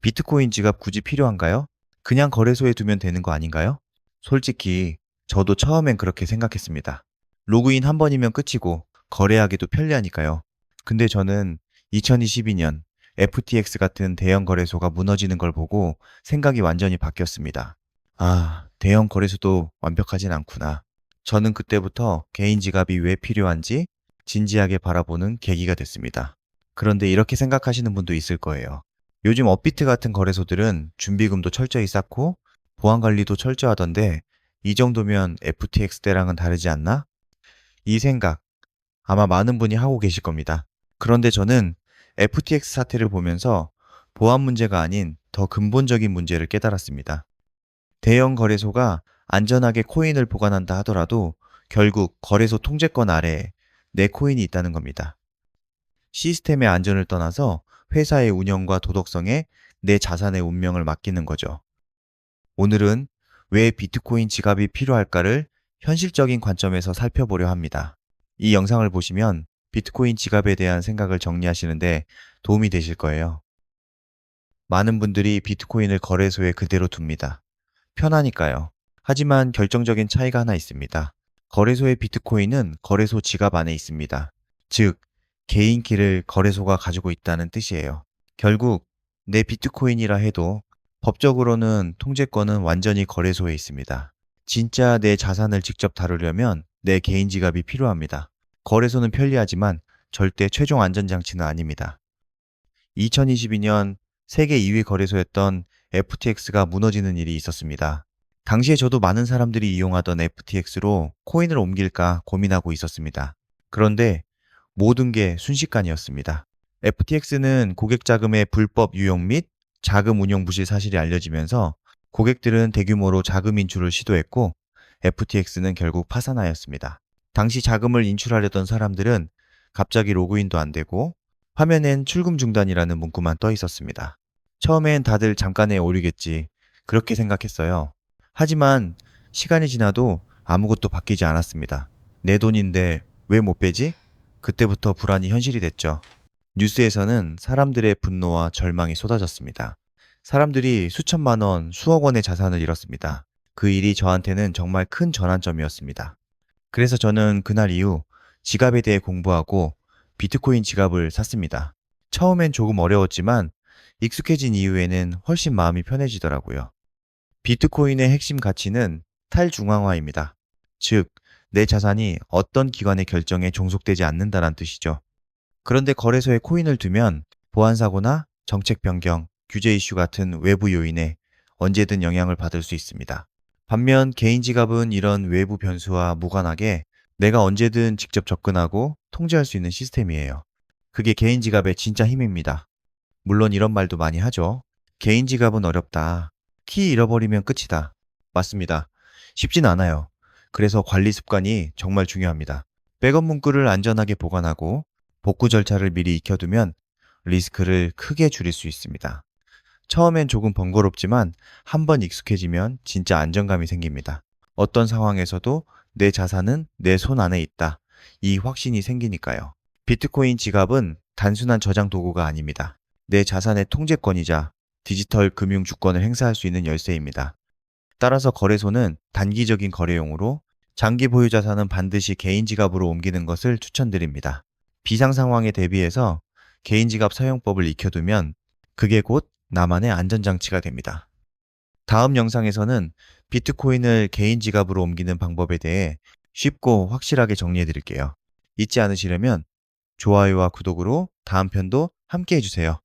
비트코인 지갑 굳이 필요한가요? 그냥 거래소에 두면 되는 거 아닌가요? 솔직히 저도 처음엔 그렇게 생각했습니다. 로그인 한 번이면 끝이고 거래하기도 편리하니까요. 근데 저는 2022년 FTX 같은 대형 거래소가 무너지는 걸 보고 생각이 완전히 바뀌었습니다. 아, 대형 거래소도 완벽하진 않구나. 저는 그때부터 개인 지갑이 왜 필요한지 진지하게 바라보는 계기가 됐습니다. 그런데 이렇게 생각하시는 분도 있을 거예요. 요즘 업비트 같은 거래소들은 준비금도 철저히 쌓고 보안 관리도 철저하던데 이 정도면 FTX 때랑은 다르지 않나? 이 생각 아마 많은 분이 하고 계실 겁니다. 그런데 저는 FTX 사태를 보면서 보안 문제가 아닌 더 근본적인 문제를 깨달았습니다. 대형 거래소가 안전하게 코인을 보관한다 하더라도 결국 거래소 통제권 아래에 내 코인이 있다는 겁니다. 시스템의 안전을 떠나서 회사의 운영과 도덕성에 내 자산의 운명을 맡기는 거죠. 오늘은 왜 비트코인 지갑이 필요할까를 현실적인 관점에서 살펴보려 합니다. 이 영상을 보시면 비트코인 지갑에 대한 생각을 정리하시는데 도움이 되실 거예요. 많은 분들이 비트코인을 거래소에 그대로 둡니다. 편하니까요. 하지만 결정적인 차이가 하나 있습니다. 거래소의 비트코인은 거래소 지갑 안에 있습니다. 즉, 개인 키를 거래소가 가지고 있다는 뜻이에요. 결국 내 비트코인이라 해도 법적으로는 통제권은 완전히 거래소에 있습니다. 진짜 내 자산을 직접 다루려면 내 개인 지갑이 필요합니다. 거래소는 편리하지만 절대 최종 안전장치는 아닙니다. 2022년 세계 2위 거래소였던 FTX가 무너지는 일이 있었습니다. 당시에 저도 많은 사람들이 이용하던 FTX로 코인을 옮길까 고민하고 있었습니다. 그런데 모든 게 순식간이었습니다. FTX는 고객 자금의 불법 유용 및 자금 운용 부실 사실이 알려지면서 고객들은 대규모로 자금 인출을 시도했고 FTX는 결국 파산하였습니다. 당시 자금을 인출하려던 사람들은 갑자기 로그인도 안 되고 화면엔 출금 중단이라는 문구만 떠 있었습니다. 처음엔 다들 잠깐의 오류겠지 그렇게 생각했어요. 하지만 시간이 지나도 아무것도 바뀌지 않았습니다. 내 돈인데 왜 못 빼지? 그때부터 불안이 현실이 됐죠. 뉴스에서는 사람들의 분노와 절망이 쏟아졌습니다. 사람들이 수천만 원, 수억 원의 자산을 잃었습니다. 그 일이 저한테는 정말 큰 전환점이었습니다. 그래서 저는 그날 이후 지갑에 대해 공부하고 비트코인 지갑을 샀습니다. 처음엔 조금 어려웠지만 익숙해진 이후에는 훨씬 마음이 편해지더라고요. 비트코인의 핵심 가치는 탈중앙화입니다. 즉, 내 자산이 어떤 기관의 결정에 종속되지 않는다는 뜻이죠. 그런데 거래소에 코인을 두면 보안사고나 정책 변경, 규제 이슈 같은 외부 요인에 언제든 영향을 받을 수 있습니다. 반면 개인 지갑은 이런 외부 변수와 무관하게 내가 언제든 직접 접근하고 통제할 수 있는 시스템이에요. 그게 개인 지갑의 진짜 힘입니다. 물론 이런 말도 많이 하죠. 개인 지갑은 어렵다. 키 잃어버리면 끝이다. 맞습니다. 쉽진 않아요. 그래서 관리 습관이 정말 중요합니다. 백업 문구를 안전하게 보관하고 복구 절차를 미리 익혀두면 리스크를 크게 줄일 수 있습니다. 처음엔 조금 번거롭지만 한번 익숙해지면 진짜 안정감이 생깁니다. 어떤 상황에서도 내 자산은 내 손 안에 있다. 이 확신이 생기니까요. 비트코인 지갑은 단순한 저장 도구가 아닙니다. 내 자산의 통제권이자 디지털 금융 주권을 행사할 수 있는 열쇠입니다. 따라서 거래소는 단기적인 거래용으로 장기 보유 자산은 반드시 개인 지갑으로 옮기는 것을 추천드립니다. 비상 상황에 대비해서 개인 지갑 사용법을 익혀두면 그게 곧 나만의 안전장치가 됩니다. 다음 영상에서는 비트코인을 개인 지갑으로 옮기는 방법에 대해 쉽고 확실하게 정리해 드릴게요. 잊지 않으시려면 좋아요와 구독으로 다음 편도 함께 해주세요.